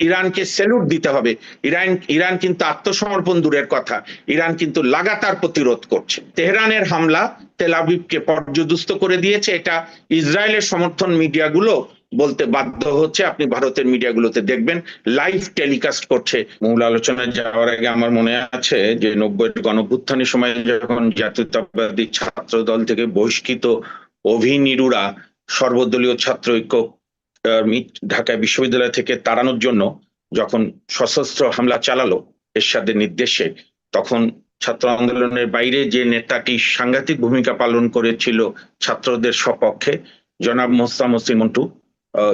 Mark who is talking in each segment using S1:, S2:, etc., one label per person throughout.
S1: ইরানকে সেলুট দিতে হবে। ইরান ইরান কিন্তু আত্মসমর্পণ দূরের কথা। ইরান কিন্তু লাগাতার প্রতিরোধ করছে। তেহরানের হামলা তেল আবিবকে পর্যদুস্ত করে দিয়েছে। এটা ইসরায়েলের সমর্থন মিডিয়াগুলো বলতে বাধ্য হচ্ছে। আপনি ভারতের মিডিয়াগুলোতে দেখবেন লাইভ টেলিকাস্ট করছে। মূল আলোচনায় যাওয়ার আগে আমার মনে আছে যে নব্বই গণভ্যুত্থানের সময় যখন জাতীয়তাবাদী ছাত্র দল থেকে বহিষ্কৃত অভিনীরুরা সর্বদলীয় ছাত্র ঐক্য ঢাকা বিশ্ববিদ্যালয় থেকে তাড়ানোর জন্য যখন সশস্ত্র হামলা চালালো এরশাদের নির্দেশে তখন ছাত্র আন্দোলনের বাইরে যে নেতাটি সাংঘাতিক ভূমিকা পালন করেছিল ছাত্রদের সপক্ষে জনাব মোস্তাম হোসেন মন্টু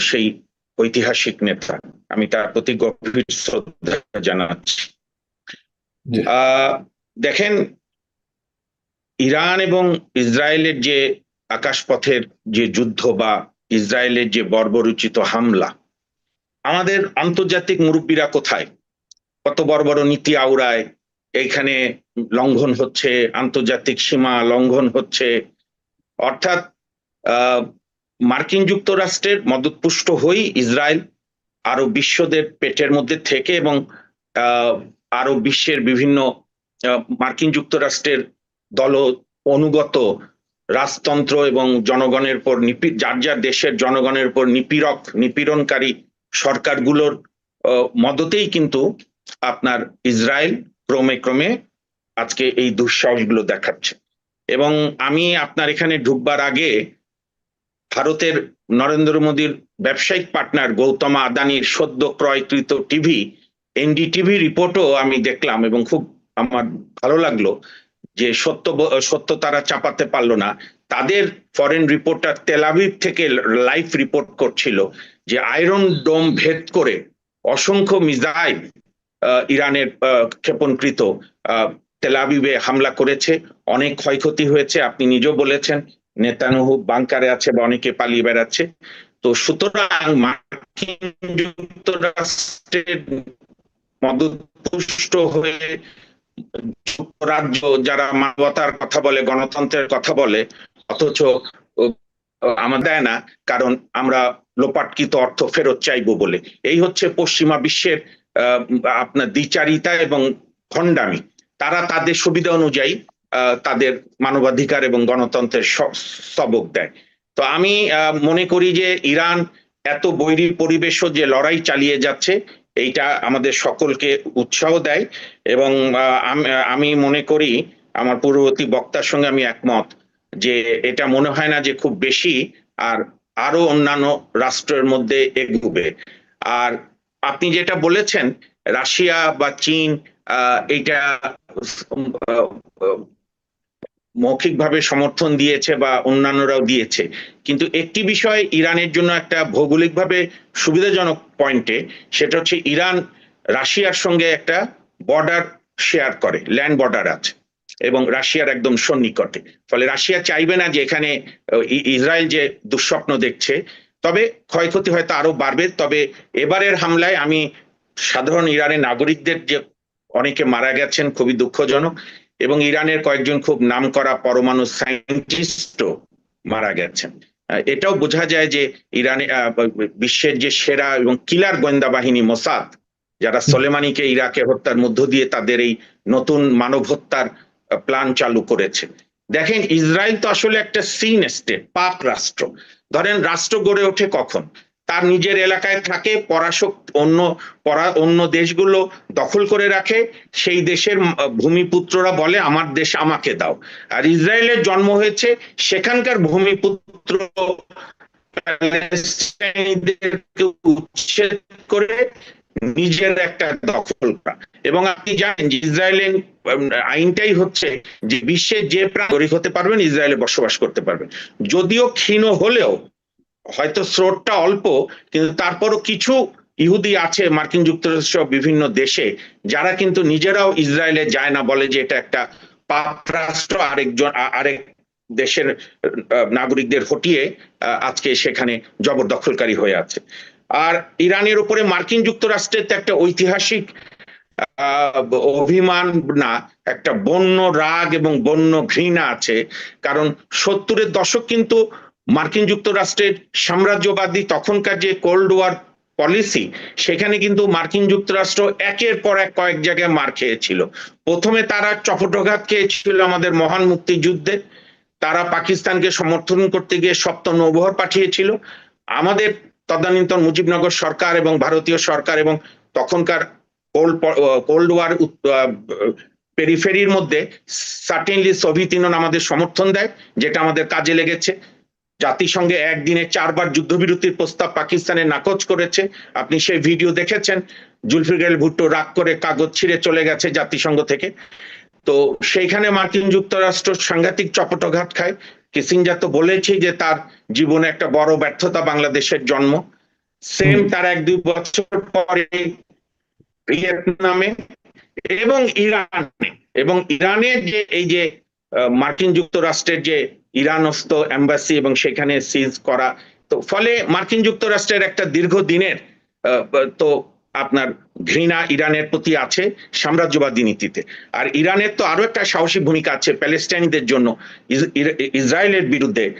S1: সেই ঐতিহাসিক নেতা। আমি তার প্রতি গভীর শ্রদ্ধা জানাচ্ছি। আহ, দেখেন ইরান এবং ইসরায়েলের যে আকাশপথের যে যুদ্ধ বা ইসরায়েলের যে বর্বরোচিত হামলা, আমাদের আন্তর্জাতিক মুরব্বীরা কোথায়? কত বড় বড় নীতি আওড়ায়, এইখানে লঙ্ঘন হচ্ছে, আন্তর্জাতিক সীমা লঙ্ঘন হচ্ছে। অর্থাৎ মার্কিন যুক্তরাষ্ট্রের মদতপুষ্ট হই ইসরায়েল আরও বিশ্বদের পেটের মধ্যে থেকে এবং আরও বিশ্বের বিভিন্ন মার্কিন যুক্তরাষ্ট্রের দল অনুগত রাজতন্ত্র এবং জনগণের নিপি- যার যার দেশের জনগণের উপর নিপীড়ক, নিপীড়নকারী সরকারগুলোর মদতেই কিন্তু আপনার ইসরায়েল ক্রমে ক্রমে আজকে এই দুঃসাহসগুলো দেখাচ্ছে। এবং আমি আপনার এখানে ঢুকবার আগে ভারতের নরেন্দ্র মোদীর ব্যবসায়িক পার্টনার গৌতম আদানির সদ্য ক্রয়কৃত টিভি, এনডিটিভি রিপোর্টও আমি দেখলাম এবং খুব আমার ভালো লাগল। যে সত্য সত্য তারা চাপাতে পারল না, তাদের ফরেন রিপোর্টার তেলাভিভ থেকে লাইভ রিপোর্ট করছিল যে আয়রন ডোম ভেদ করে অসংখ্য মিজাইল ইরানের ক্ষেপণকৃত তেলাভিভে হামলা করেছে, অনেক ক্ষয়ক্ষতি হয়েছে, আপনি নিজেও বলেছেন, নেতানহু বাংকারে আছে বা অনেকে পালিয়ে বেড়াচ্ছে। তো সুতরাং মার্কিন যুক্তরাষ্ট্রের মদতপুষ্ট হয়ে যুক্তরাজ্য যারা মানবতার কথা বলে, গণতন্ত্রের কথা বলে, অথচ আমার দেয় না, কারণ আমরা লোপাটকৃত অর্থ ফেরত চাইব বলে। এই হচ্ছে পশ্চিমা বিশ্বের আপনার দ্বিচারিতা এবং ভণ্ডামি তারা তাদের সুবিধা অনুযায়ী তাদের মানবাধিকার এবং গণতন্ত্রের স- সবক দেয়। তো আমি মনে করি যে ইরান এত বৈরী পরিবেশও যে লড়াই চালিয়ে যাচ্ছে এইটা আমাদের সকলকে উৎসাহ দেয় এবং আমি মনে করি আমার পূর্ববর্তী বক্তার সঙ্গে আমি একমত যে এটা মনে হয় না যে খুব বেশি আর আরও অন্যান্য রাষ্ট্রের মধ্যে এগুবে। আর আপনি যেটা বলেছেন, রাশিয়া বা চীন এইটা মৌখিকভাবে সমর্থন দিয়েছে বা অন্যান্যরাও দিয়েছে। কিন্তু একটি বিষয় ইরানের জন্য একটা ভৌগোলিকভাবে সুবিধাজনক পয়েন্টে সেটা হচ্ছে ইরান রাশিয়ার সঙ্গে একটা বর্ডার শেয়ার করে ল্যান্ড বর্ডার আছে, এবং রাশিয়ার একদম সন্নিকটে। ফলে রাশিয়া চাইবে না যে এখানে ইসরায়েল যে দুঃস্বপ্ন দেখছে, তবে ক্ষয়ক্ষতি হয়তো আরও বাড়বে। তবে এবারের হামলায় আমি সাধারণ ইরানের নাগরিকদের যে অনেকে মারা গেছেন, খুবই দুঃখজনক। এবং ইরানের কয়েকজন খুব নাম করা পরমাণু সায়েন্টিস্টও মারা গেছেন। এটাও বোঝা যায় যে ইরানে বিশ্বের যে সেরা এবং কিলার গোয়েন্দা বাহিনী মোসাদ, যারা সোলেমানিকে ইরাকে হত্যার মধ্য দিয়ে তাদের এই নতুন মানব হত্যার প্ল্যান চালু করেছে। দেখেন, ইসরায়েল তো আসলে একটা সিন স্টেট, পাপ রাষ্ট্র। ধরেন, রাষ্ট্র গড়ে ওঠে কখন? তার নিজের এলাকায় থাকে, পরাশক্তি অন্য, পরা, অন্য দেশগুলো দখল করে রাখে। সেই দেশের ভূমিপুত্ররা বলে, আমার দেশ আমাকে দাও। আর ইসরায়েলের জন্ম হয়েছে সেখানকার ভূমিপুত্র উচ্ছেদ করে নিজের একটা দখল করা। এবং আপনি জানেন যে ইসরায়েলের আইনটাই হচ্ছে যে বিশ্বের যে প্রাণ নাগরিক হতে পারবেন, ইসরায়েলে বসবাস করতে পারবেন। যদিও ক্ষীণ হলেও হয়তো স্রোতটা অল্প, কিন্তু তারপরও কিছু ইহুদি আছে মার্কিন যুক্তরাষ্ট্র বিভিন্ন দেশে, যারা কিন্তু নিজেরাও ইসরায়েলে যায় না, বলে যে এটা একটা পাপ রাষ্ট্র আরেকজন আরেক দেশের নাগরিকদের হটিয়ে আজকে সেখানে জবরদখলকারী হয়ে আছে। আর ইরানের উপরে মার্কিন যুক্তরাষ্ট্রের তো একটা ঐতিহাসিক অভিমান না, একটা বন্য রাগ এবং বন্য ঘৃণা আছে। কারণ সত্তরের দশক কিন্তু মার্কিন যুক্তরাষ্ট্রের সাম্রাজ্যবাদী তখনকার যে কোল্ড ওয়ার পলিসি, সেখানে কিন্তু মার্কিন যুক্তরাষ্ট্র একের পর এক কয়েক জায়গায় মার খেয়েছিল। প্রথমে তারা চপটঘাত খেয়েছিল আমাদের মহান মুক্তিযুদ্ধে। তারা পাকিস্তানকে সমর্থন করতে গিয়ে সপ্ত নৌবহর পাঠিয়েছিল। আমাদের তদানীন্তন মুজিবনগর সরকার এবং ভারতীয় সরকার এবং তখনকার কোল্ড কোল্ড ওয়ার পেরিফেরির মধ্যে সার্টেনলি সোভিয়েত ইউনিয়ন আমাদের সমর্থন দেয়, যেটা আমাদের কাজে লেগেছে। জাতিসংঘে একদিনে চারবার যুদ্ধবিরতির প্রস্তাব পাকিস্তানে নাকচ করেছে। আপনি সেই ভিডিও দেখেছেন। জুলফিকার ভুট্টো রাগ করে কাগজ ছিঁড়ে চলে গেছে জাতিসংঘ থেকে। তো সেইখানে মার্কিন যুক্তরাষ্ট্র সাংঘাতিক চপটঘাত খায়। কিসিঞ্জার তো বলেছি যে তার জীবনে একটা বড় ব্যর্থতা বাংলাদেশের জন্ম। সেম তার এক দুই বছর পরে ভিয়েতনামে এবং ইরানে। এবং ইরানের যে এই যে মার্কিন যুক্তরাষ্ট্রের যে ইরানস্থ এম্বাসি এবং সেখানে সিজ করা। তো ফলে মার্কিন যুক্তরাষ্ট্রের একটা দীর্ঘদিনের তো আপনার ঘৃণা ইরানের প্রতি আছে সাম্রাজ্যবাদী নীতিতে। আর ইরানের তো আরও একটা সাহসী ভূমিকা আছে প্যালেস্টাইনিদের জন্য। ইস- ইসরায়েলের বিরুদ্ধে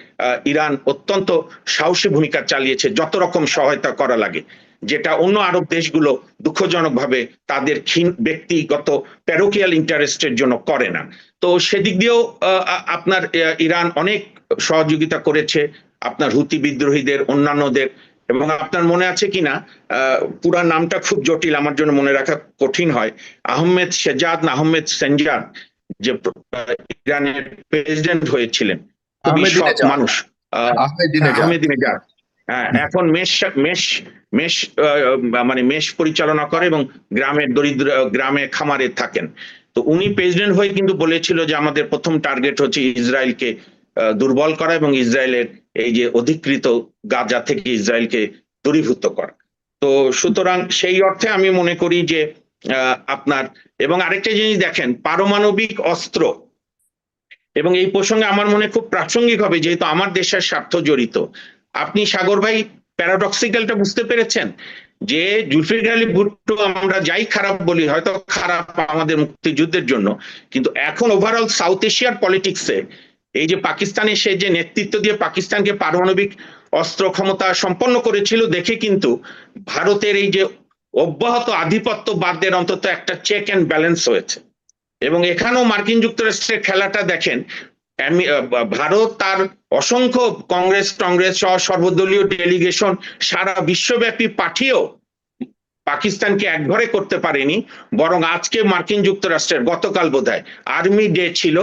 S1: ইরান অত্যন্ত সাহসী ভূমিকা চালিয়েছে, যত রকম সহায়তা করা লাগে। যেটা অন্য আরব দেশগুলো দুঃখজনকভাবে তাদের ক্ষীণ ব্যক্তিগত প্যারোকিয়াল ইন্টারেস্টের জন্য করে না। তো সেদিক দিয়েও আপনার ইরান অনেক সহযোগিতা করেছে আপনার হুতি বিদ্রোহীদের অন্যান্যদের এবং আপনার মনে আছে কিনা? আহ, পুরা নামটা খুব জটিল আমার জন্য মনে রাখা কঠিন হয়। আহমেদ শেজাদ আহমেদ সেনজাদ যে ইরানের প্রেসিডেন্ট হয়েছিলেন খুবই সৎ মানুষ। আহ,
S2: আহমেদিনেজাদ।
S1: হ্যাঁ এখন মেষ মেষ মেষ মানে মেষ পরিচালনা করে এবং গ্রামের দরিদ্র, গ্রামে খামারে থাকেন। তো উনি প্রেসিডেন্ট হয়ে কিন্তু বলেছিল যে আমাদের প্রথম টার্গেট হচ্ছে ইসরায়েলকে দুর্বল করা এবং ইসরায়েলের এই যে অধিকৃত গাজা থেকে ইসরায়েলকে দূরীভূত করা। তো সুতরাং সেই অর্থে আমি মনে করি যে আপনার, এবং আরেকটা জিনিস দেখেন, পারমাণবিক অস্ত্র। এবং এই প্রসঙ্গে আমার মনে খুব প্রাসঙ্গিক হবে, যেহেতু আমার দেশের স্বার্থ জড়িত। আপনি সাগর ভাই প্যারাডক্সিক্যালটা বুঝতে পেরেছেন? যে জুলফিকার আলী ভুট্টো আমরা যাই খারাপ বলি, হয়তো খারাপ আমাদের মুক্তিযুদ্ধের জন্য। কিন্তু এখন ওভারঅল সাউথ এশিয়ার পলিটিক্সে এই যে পাকিস্তানে সে যে নেতৃত্ব দিয়ে পাকিস্তানকে পারমাণবিক অস্ত্র ক্ষমতা সম্পন্ন করেছিল, দেখে কিন্তু ভারতের এই যে অব্যাহত আধিপত্যবাদদের অন্তত একটা চেক অ্যান্ড ব্যালেন্স হয়েছে। এবং এখানেও মার্কিন যুক্তরাষ্ট্রের খেলাটা দেখেন ভারত তার অসংখ্য কংগ্রেস টংগ্রেস সহ সর্বদলীয় ডেলিগেশন সারা বিশ্বব্যাপী পাঠিয়েও পাকিস্তানকে একঘরে করতে পারেনি, বরং আজকে মার্কিন যুক্তরাষ্ট্রের গতকাল বোধহয় আর্মি ডে ছিল,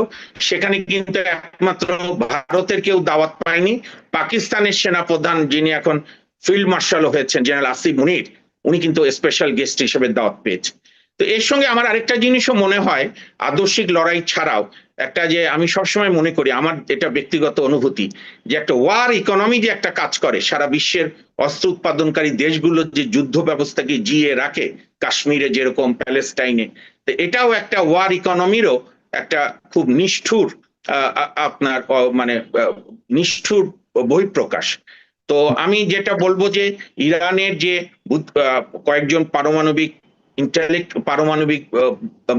S1: সেখানে কিন্তু একমাত্র ভারতের কেউ দাওয়াত পায়নি, পাকিস্তানের সেনাপ্রধান যিনি এখন ফিল্ড মার্শাল হয়েছেন জেনারেল আসিফ মুনির, উনি কিন্তু স্পেশাল গেস্ট হিসেবে দাওয়াত পেয়েছে তো এর সঙ্গে আমার আরেকটা জিনিসও মনে হয়, আদর্শিক লড়াই ছাড়াও, একটা যে আমি সবসময় মনে করি, আমার এটা ব্যক্তিগত অনুভূতি, যে একটা ওয়ার ইকোনমি যে একটা কাজ করে, সারা বিশ্বের অস্ত্র উৎপাদনকারী দেশগুলো যে যুদ্ধ ব্যবস্থাকে জিয়ে রাখে, কাশ্মীরে যেরকম, প্যালেস্টাইনে, তো এটাও একটা ওয়ার ইকোনমিরও একটা খুব নিষ্ঠুর আপনার মানে নিষ্ঠুর বহিঃপ্রকাশ। তো আমি যেটা বলব যে, ইরানের যে কয়েকজন পারমাণবিক ইন্টেলেক্ট পারমাণবিক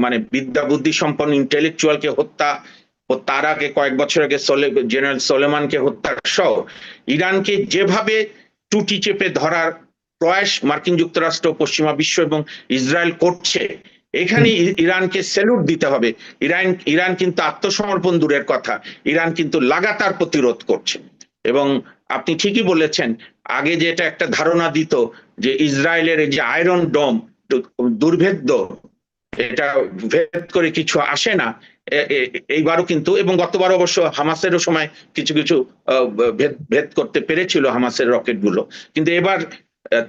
S1: মানে বিদ্যা, বুদ্ধি সম্পন্ন ইন্টেলেকচুয়ালকে হত্যা ও তার আগে কয়েক বছর আগে জেনারেল সোলেমানকে হত্যা সহ ইরানকে যেভাবে টুটি চেপে ধরার প্রয়াস মার্কিন যুক্তরাষ্ট্র, পশ্চিমা বিশ্ব এবং ইসরায়েল করছে এখানে ইরানকে স্যালুট দিতে হবে। ইরান ইরান কিন্তু আত্মসমর্পণ দূরের কথা। ইরান কিন্তু লাগাতার প্রতিরোধ করছে। এবং আপনি ঠিকই বলেছেন, আগে যেটা একটা ধারণা দিত যে ইসরায়েলের যে আয়রন ডোম দুর্ভেদ্য। এটা ভেদ করে কিছু আসে না। এইবারও কিন্তু, এবং গতবার অবশ্য হামাসেরও সময় কিছু কিছু ভেদ ভেদ করতে পেরেছিল হামাসের রকেটগুলো কিন্তু এবার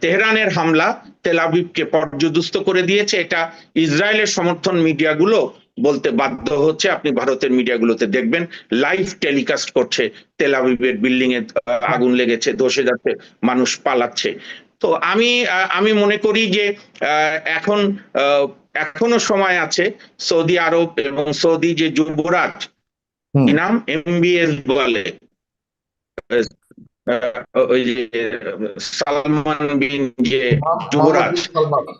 S1: তেহরানের হামলা তেল আবিবকে পর্যদুস্ত করে দিয়েছে। এটা ইসরায়েলের সমর্থন মিডিয়াগুলো বলতে বাধ্য হচ্ছে। আপনি ভারতের মিডিয়াগুলোতে দেখবেন, লাইভ টেলিকাস্ট করছে তেলাবিবের বিল্ডিং এ আগুন লেগেছে, ধসে যাচ্ছে, মানুষ পালাচ্ছে। তো আমি আমি মনে করি যে এখন এখনও সময় আছে সৌদি আরব এবং সৌদি যে যুবরাজ। কি নাম? এমবিএস বলে। ওই যে সালমান বিন যে যুবরাজ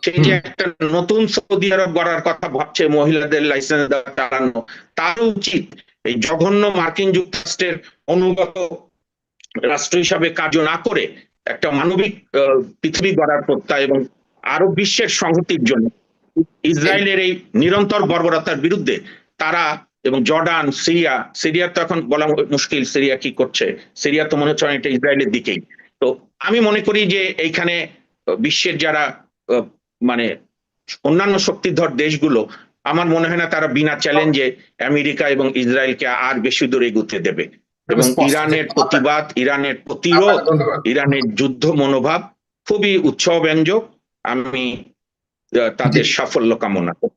S1: সেই যে একটা নতুন সৌদি আরব গড়ার কথা ভাবছে মহিলাদের লাইসেন্স চালানো তার উচিত এই জঘন্য মার্কিন যুক্তরাষ্ট্রের অনুগত রাষ্ট্র হিসাবে কার্য না করে একটা মানবিক পৃথিবী গড়ার প্রত্যয় এবং আরও বিশ্বের সংহতির জন্য ইসরায়েলের এই নিরন্তর বর্বরতার বিরুদ্ধে তারা এবং জর্ডান, সিরিয়া সিরিয়া তো এখন বলা মুশকিল, সিরিয়া কি করছে? সিরিয়া তো মনে হচ্ছে অনেকটা ইসরায়েলের দিকেই। তো আমি মনে করি যে এইখানে বিশ্বের যারা মানে অন্যান্য শক্তিধর দেশগুলো, আমার মনে হয় না তারা বিনা চ্যালেঞ্জে আমেরিকা এবং ইসরায়েলকে আর বেশি দূরে এগুতে দেবে। এবং ইরানের প্রতিবাদ ইরানের প্রতিরোধ ইরানের যুদ্ধ মনোভাব খুবই উৎসাহ ব্যঞ্জক আমি আহ, তাদের সাফল্য কামনা করি।